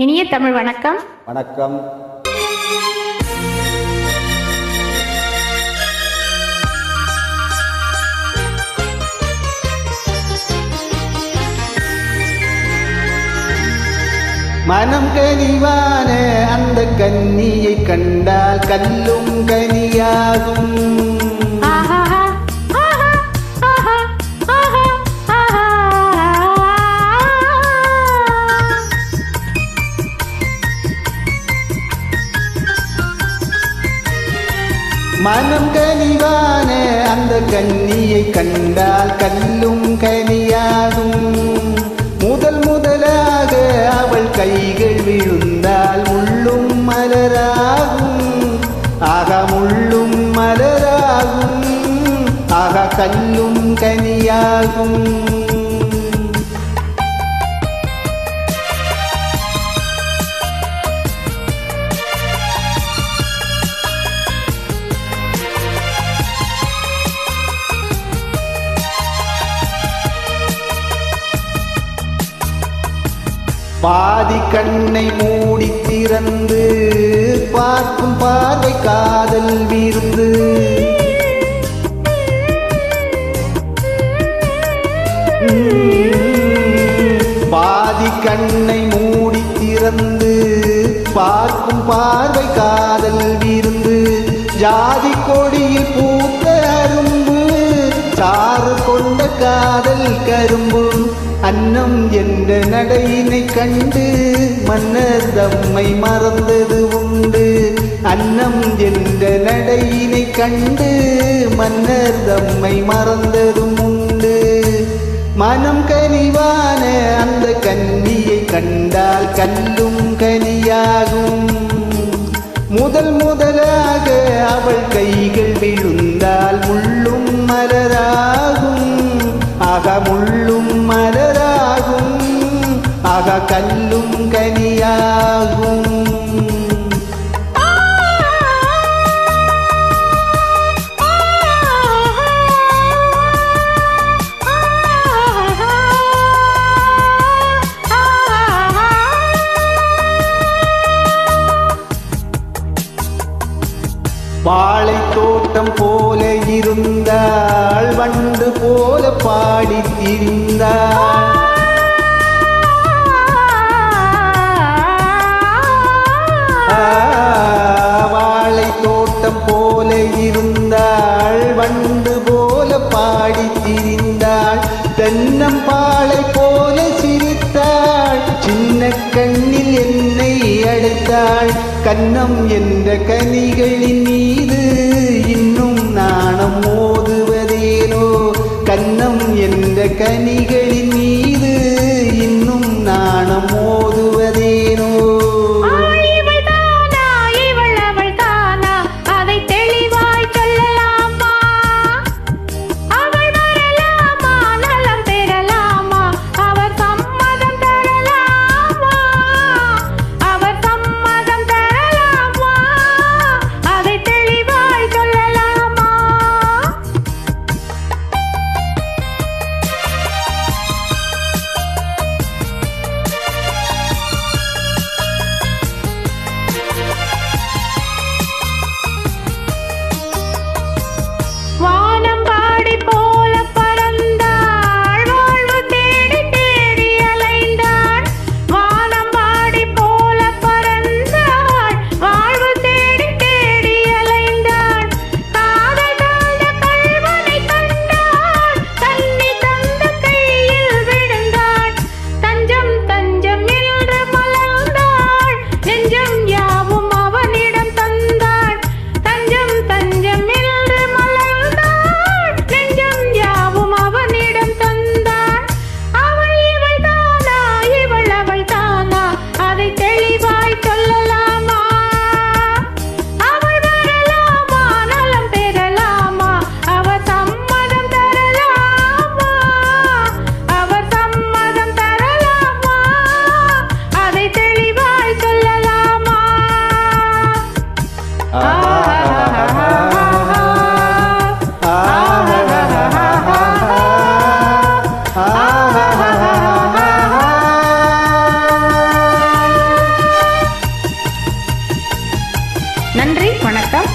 இனிய தமிழ் வணக்கம். வணக்கம். மனம் கனிவான அந்த கன்னியை கண்டால் கல்லும் கனியாகும். மனம் கனிவான அந்த கன்னியை கண்டால் கல்லும் கனியாகும். முதல் முதலாக அவள் கைகள் விழுந்தால் உள்ளும் மலராகும். ஆக முள்ளும் மலராகும். ஆக கல்லும் கனியாகும். பாதி கண்ணை மூடி திறந்து பார்க்கும் பார்வை காதல் விருந்து. பாதி கண்ணை மூடி திறந்து பார்க்கும் பார்வை காதல் விருந்து. ஜாதி கொடியில் பூத்த அரும்பு சாறு கொண்ட காதல் கரும்பு. அன்னம் என்ற நடையினை கண்டு மன்னர் தம்மை மறந்தது உண்டு. அன்னம் என்ற நடையினை கண்டு மன்னர் தம்மை மறந்ததும் உண்டு. மனம் கனிவான அந்த கன்னியை கண்டால் கல்லும் கனியாகும். முதல் முதலாக அவள் கைகள் விழுந்தால் முள்ளும் மலராகும். ஆக முள்ளும் ஆக கல்லும் கனியாகும். வாழை தோட்டம் போல இருந்தாள் வண்டு போல பாடி திரிந்தாள். கண்ணில் என்னை அடைத்தாள். கன்னம் என்ற கனிகளின் மீது இன்னும் நாணம் மோதுவதேனோ? கன்னம் என்ற கனிகள் நன்றி வணக்கம்.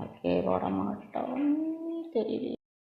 ஓகே வர மாட்டோம். தெரியல.